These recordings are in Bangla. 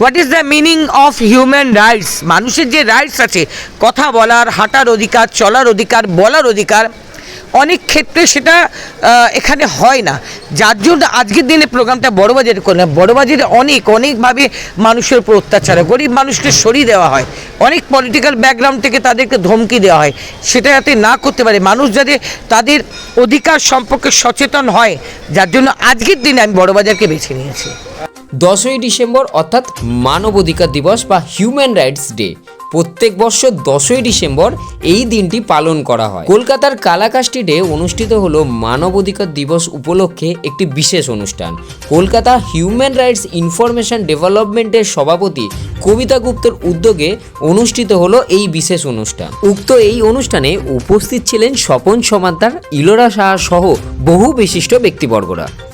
What is the meaning of human rights মানুষের যে রাইটস আছে, কথা বলার, হাঁটার অধিকার, চলার অধিকার, বলার অধিকার, অনেক ক্ষেত্রে সেটা এখানে হয় না। যার জন্য আজকের দিনে প্রোগ্রামটা বড়বাজারে করলাম বড়বাজারে অনেক, অনেকভাবে মানুষের উপর অত্যাচার হয়। গরিব মানুষকে সরিয়ে দেওয়া হয়। অনেক পলিটিক্যাল ব্যাকগ্রাউন্ড থেকে তাদেরকে ধমকি দেওয়া হয়। সেটা যাতে না করতে পারে, মানুষ যাতে তাদের অধিকার সম্পর্কে সচেতন হয়, যার জন্য আজকের দিনে আমি বড়বাজারকে বেছে নিয়েছি। দশই ডিসেম্বর অর্থাৎ মানব অধিকার দিবস বা হিউম্যান রাইটস ডে প্রত্যেক বছর দশই ডিসেম্বর এই দিনটি পালন করা হয়। কলকাতার কালাকা স্ট্রিটে অনুষ্ঠিত হলো মানব অধিকার দিবস উপলক্ষে একটি বিশেষ অনুষ্ঠান। কলকাতা হিউম্যান রাইটস ইনফরমেশন ডেভেলপমেন্টের সভাপতি কবিতা গুপ্তের উদ্যোগে অনুষ্ঠিত হলো এই বিশেষ অনুষ্ঠান। উক্ত এই অনুষ্ঠানে উপস্থিত ছিলেন স্বপন সমাদ্দার ইলোরা সাহা সহ বহু বিশিষ্ট ব্যক্তিবর্গরা।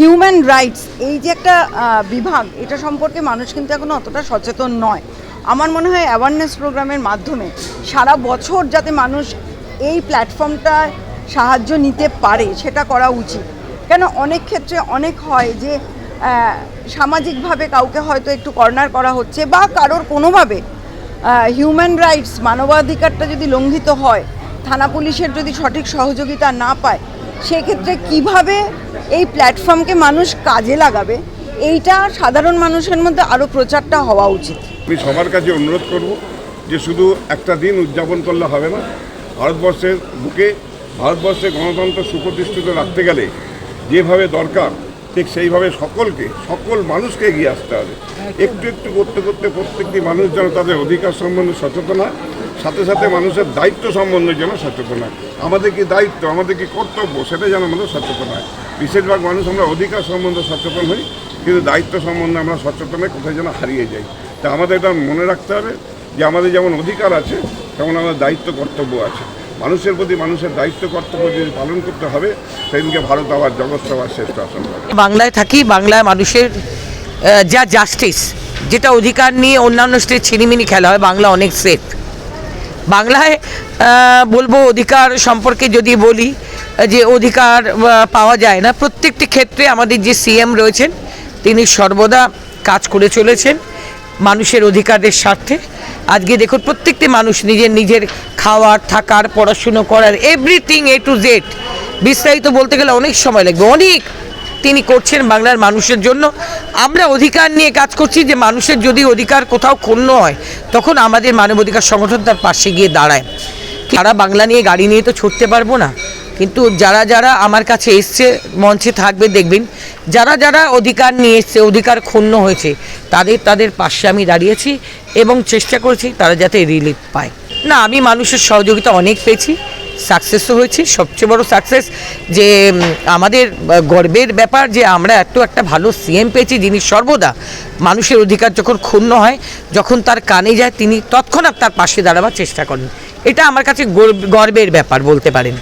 হিউম্যান রাইটস এই যে একটা বিভাগ, এটা সম্পর্কে মানুষ কিন্তু এখনও অতটা সচেতন নয়। আমার মনে হয় অ্যাওয়ারনেস প্রোগ্রামের মাধ্যমে সারা বছর যাতে মানুষ এই প্ল্যাটফর্মটা সাহায্য নিতে পারে, সেটা করা উচিত। কেন, অনেক ক্ষেত্রে অনেক হয় যে সামাজিকভাবে কাউকে হয়তো একটু কর্নার করা হচ্ছে বা কারোর কোনোভাবে হিউম্যান রাইটস মানবাধিকারটা যদি লঙ্ঘিত হয়, থানা পুলিশের যদি সঠিক সহযোগিতা না পায় সেক্ষেত্রে কীভাবে এই প্ল্যাটফর্মকে মানুষ কাজে লাগাবে, এইটা সাধারণ মানুষের মধ্যে আরও প্রচারটা হওয়া উচিত। আমি সবার কাছে অনুরোধ করব যে শুধু একটা দিন উদযাপন করলে হবে না, ভারতবর্ষের বুকে ভারতবর্ষে গণতন্ত্র সুপ্রতিষ্ঠিত রাখতে গেলে যেভাবে দরকার, ঠিক সেইভাবে সকলকে, সকল মানুষকে এগিয়ে আসতে হবে। একটু একটু করতে করতে প্রত্যেকটি মানুষ যেন তাদের অধিকার সম্বন্ধে সচেতন হয় সাথে সাথে মানুষের দায়িত্ব সম্বন্ধে যেন সচেতন হয়। আমাদের কি দায়িত্ব, আমাদের কি কর্তব্য, সেটা যেন আমাদের সচেতন হয়। বেশিরভাগ মানুষ আমরা অধিকার সম্বন্ধে সচেতন হই, কিন্তু দায়িত্ব সম্বন্ধে আমরা সচেতন কোথায় যেন হারিয়ে যাই। তা আমাদের এটা মনে রাখতে হবে যে আমাদের যেমন অধিকার আছে, তেমন আমাদের দায়িত্ব কর্তব্য আছে। মানুষের প্রতি মানুষের দায়িত্ব কর্তব্য যদি পালন করতে হবে, সেদিনকে ভারত আবার জগৎ সভার শ্রেষ্ঠ আসন বাংলায় থাকি, বাংলায় মানুষের যা জাস্টিস যেটা অধিকার নিয়ে অন্যান্য স্টেট ছিনিমিনি খেলা হয়, বাংলা অনেক সেফ বাংলায় বলব অধিকার সম্পর্কে যদি বলি, যে অধিকার পাওয়া যায় না। প্রত্যেকটি ক্ষেত্রে আমাদের যে সিএম রয়েছেন, তিনি সর্বদা কাজ করে চলেছেন মানুষের অধিকারের স্বার্থে। আজকে দেখুন, প্রত্যেকটি মানুষ নিজের নিজের খাওয়ার, থাকার, পড়াশুনো করার এভরিথিং এ টু জেড বিস্তারিত বলতে গেলে অনেক সময় লাগবে। অনেক তিনি করছেন বাংলার মানুষের জন্য। আমরা অধিকার নিয়ে কাজ করছি যে মানুষের যদি অধিকার কোথাও ক্ষুণ্ণ হয়, তখন আমাদের মানবাধিকার সংগঠন তার পাশে গিয়ে দাঁড়ায়। তারা বাংলা নিয়ে গাড়ি নিয়ে তো ছুটতে পারব না। কিন্তু যারা যারা আমার কাছে এসছে, মঞ্চে থাকবে, দেখবেন, যারা যারা অধিকার নিয়ে এসছে, অধিকার ক্ষুণ্ণ হয়েছে, তাদের তাদের পাশে আমি দাঁড়িয়েছি এবং চেষ্টা করেছি তারা যাতে রিলিফ পায়। না, আমি মানুষের সহযোগিতা অনেক পেয়েছি। সাকসেসও হয়েছি। সবচেয়ে বড় সাকসেস যে আমাদের গর্বের ব্যাপার যে, আমরা এত একটা ভালো সিএম পেয়েছি যিনি সর্বদা মানুষের অধিকার যখন ক্ষুণ্ণ হয়, যখন তার কানে যায়, তিনি তৎক্ষণাৎ তার পাশে দাঁড়াবার চেষ্টা করেন। এটা আমার কাছে গর্ব- গর্বের ব্যাপার বলতে পারেন।